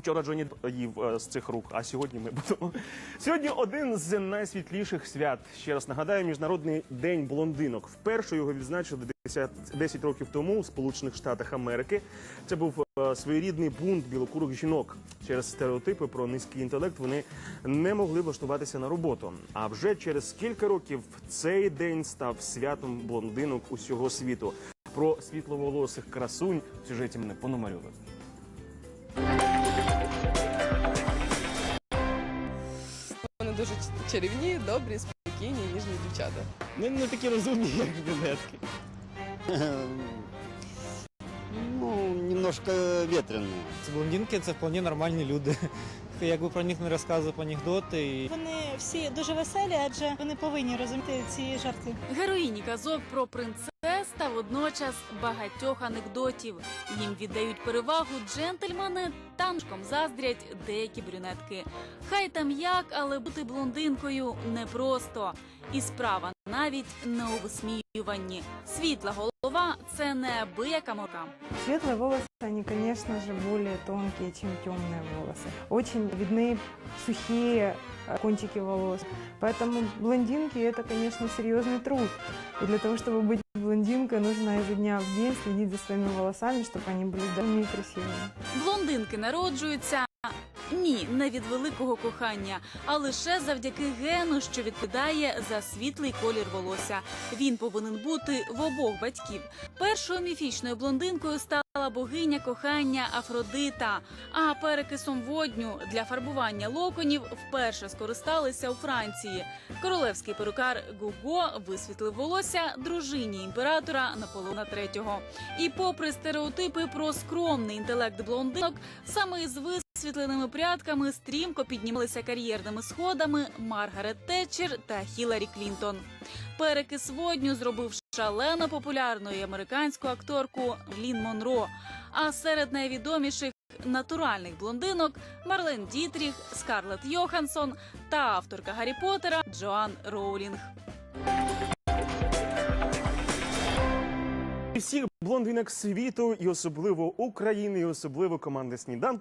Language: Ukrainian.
Вчора Джоні їв е, з цих рук, а сьогодні ми будемо. Сьогодні один з найсвітліших свят. Ще раз нагадаю, міжнародний день блондинок. Вперше його відзначили 10, 10 років тому у Сполучених Штатах Америки. Це був е, своєрідний бунт білокурих жінок. Через стереотипи про низький інтелект вони не могли влаштуватися на роботу. А вже через кілька років цей день став святом блондинок усього світу. Про світловолосих красунь в сюжеті мене Пономарьова. Вони дуже чарівні, добрі, спокійні, ніжні дівчата. Вони не такі розумні, як брюнетки. Немножко ветреные. Це блондинки це вполне нормальні люди. Якби про них не розказував анекдоти. І... Вони всі дуже веселі, адже вони повинні розуміти ці жарти. Героїні казок про принцес та водночас багатьох анекдотів. Їм віддають перевагу джентльмени, танчком заздрять деякі брюнетки. Хай там як, але бути блондинкою непросто. І справа навіть не у висміюванні. Світла голова це неабияка мока. Светлые волосы, они, конечно же, более тонкие, чем темные волосы. Очень видны сухие э, кончики волос. Поэтому блондинки – это, конечно, серьезный труд. И для того, чтобы быть блондинкой, нужно изо дня в день следить за своими волосами, чтобы они были здоровыми и красивыми. Блондинки народжуються. ні, не від великого кохання, а лише завдяки гену, що відповідає за світлий колір волосся. Він повинен бути в обох батьків. Першою міфічною блондинкою стала богиня кохання Афродита. А перекисом водню для фарбування локонів вперше скористалися у Франції. Королевський перукар Гуго висвітлив волосся дружині імператора Наполеона III. І попри стереотипи про скромний інтелект блондинок, саме із висвітленими прядками стрімко піднімалися кар'єрними сходами Маргарет Тетчер та Хіларі Клінтон. Перекис водню зробив шалено популярною американську акторку Лін Монро. А серед найвідоміших натуральних блондинок Марлен Дітріх, Скарлетт Йоханссон та авторка Гаррі Поттера Джоан Роулінг. Всіх блондинок світу, і особливо України, і особливо команди сніданку